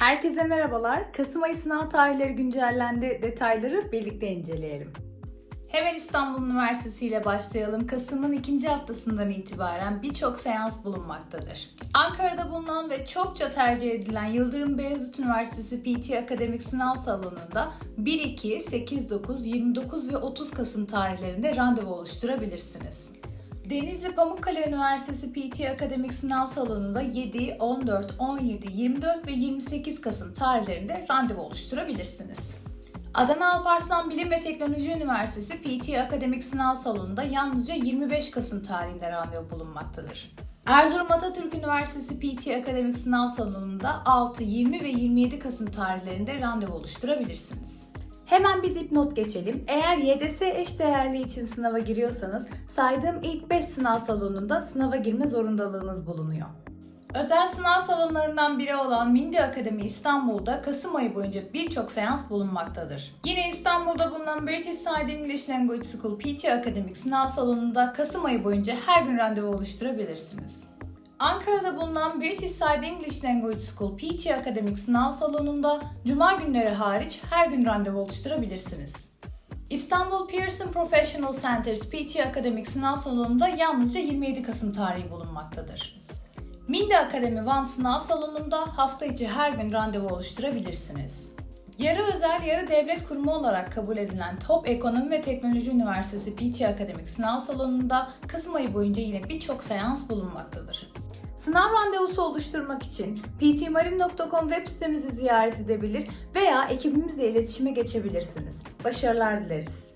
Herkese merhabalar. Kasım ayı sınav tarihleri güncellendi. Detayları birlikte inceleyelim. Hemen İstanbul Üniversitesi ile başlayalım. Kasım'ın ikinci haftasından itibaren birçok seans bulunmaktadır. Ankara'da bulunan ve çokça tercih edilen Yıldırım Beyazıt Üniversitesi PT Akademik Sınav Salonu'nda 1, 2, 8, 9, 29 ve 30 Kasım tarihlerinde randevu oluşturabilirsiniz. Denizli Pamukkale Üniversitesi PT Akademik Sınav Salonu'nda 7, 14, 17, 24 ve 28 Kasım tarihlerinde randevu oluşturabilirsiniz. Adana Alparslan Bilim ve Teknoloji Üniversitesi PT Akademik Sınav Salonu'nda yalnızca 25 Kasım tarihinde randevu bulunmaktadır. Erzurum Atatürk Üniversitesi PT Akademik Sınav Salonu'nda 6, 20 ve 27 Kasım tarihlerinde randevu oluşturabilirsiniz. Hemen bir dipnot geçelim. Eğer YDS eşdeğerliği için sınava giriyorsanız saydığım ilk 5 sınav salonunda sınava girme zorundalığınız bulunuyor. Özel sınav salonlarından biri olan Mindi Akademi İstanbul'da Kasım ayı boyunca birçok seans bulunmaktadır. Yine İstanbul'da bulunan British Side English Language School PT Akademik Sınav Salonu'nda Kasım ayı boyunca her gün randevu oluşturabilirsiniz. Ankara'da bulunan British Side English Language School PT Akademik Sınav Salonu'nda Cuma günleri hariç her gün randevu oluşturabilirsiniz. İstanbul Pearson Professional Centers PT Akademik Sınav Salonu'nda yalnızca 27 Kasım tarihi bulunmaktadır. Mindi Akademi Van Sınav Salonu'nda hafta içi her gün randevu oluşturabilirsiniz. Yarı özel, yarı devlet kurumu olarak kabul edilen Top Ekonomi ve Teknoloji Üniversitesi PT Akademik Sınav Salonu'nda Kasım ayı boyunca yine birçok seans bulunmaktadır. Sınav randevusu oluşturmak için ptmarin.com web sitemizi ziyaret edebilir veya ekibimizle iletişime geçebilirsiniz. Başarılar dileriz.